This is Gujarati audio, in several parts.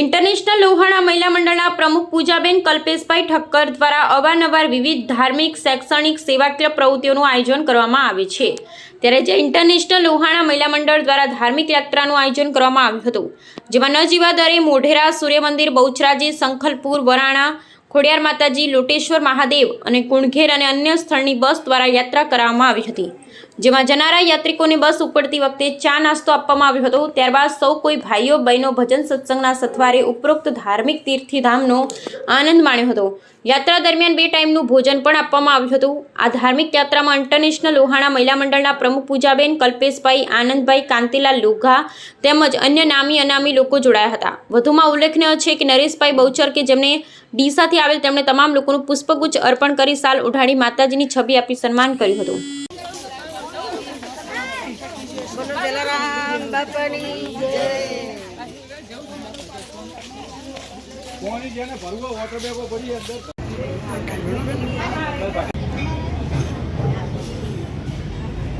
ઇન્ટરનેશનલ લોહાણા મહિલા મંડળના પ્રમુખ પૂજાબેન કલ્પેશભાઈ ઠક્કર દ્વારા અવારનવાર વિવિધ ધાર્મિક, શૈક્ષણિક, સેવાકીય પ્રવૃત્તિઓનું આયોજન કરવામાં આવે છે. ત્યારે જે ઇન્ટરનેશનલ લોહાણા મહિલા મંડળ દ્વારા ધાર્મિક યાત્રાનું આયોજન કરવામાં આવ્યું હતું, જેમાં નજીવા દરે મોઢેરા સૂર્ય મંદિર બહુચરાજી, સંખલપુર, વરાણા, ખોડિયાર માતાજી, લોટેશ્વર મહાદેવ અને કુણઘેર અને અન્ય સ્થળની બસ દ્વારા યાત્રા કરવામાં આવી હતી. જેમાં જનારા યાત્રિકોને બસ ઉપડતી વખતે ચા નાસ્તો આપવામાં આવ્યો હતો. ત્યારબાદ સૌ કોઈ ભાઈઓ, બહેનો ભજન સત્સંગના સથવારે ઉપરોક્ત ધાર્મિક તીર્થધામનો આનંદ માણ્યો હતો. યાત્રા દરમિયાન બે ટાઈમનું ભોજન પણ આપવામાં આવ્યું હતું. આ ધાર્મિક યાત્રામાં ઇન્ટરનેશનલ લોહાણા મહિલા મંડળના પ્રમુખ પૂજાબેન, કલ્પેશભાઈ, આનંદભાઈ, કાંતિલાલ લોઘા તેમજ અન્ય નામી અનામી લોકો જોડાયા હતા. વધુમાં ઉલ્લેખનીય છે કે નરેશભાઈ બહુચર કે જેમને ડીસાથી આવેલ તેમણે તમામ લોકોનું પુષ્પગુચ્છ અર્પણ કરી સાલ ઉઢાડી માતાજીની છબી આપી સન્માન કર્યું હતું. બોલો જલારામ બાપાની જય. કોની જેને ભરવો વોટર બેગો ભરી અંદર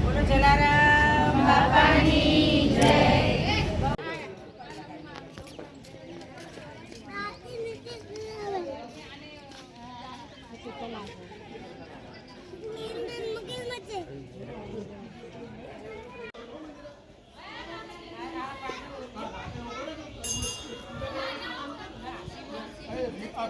બોલો જલારામ બાપાની જય આ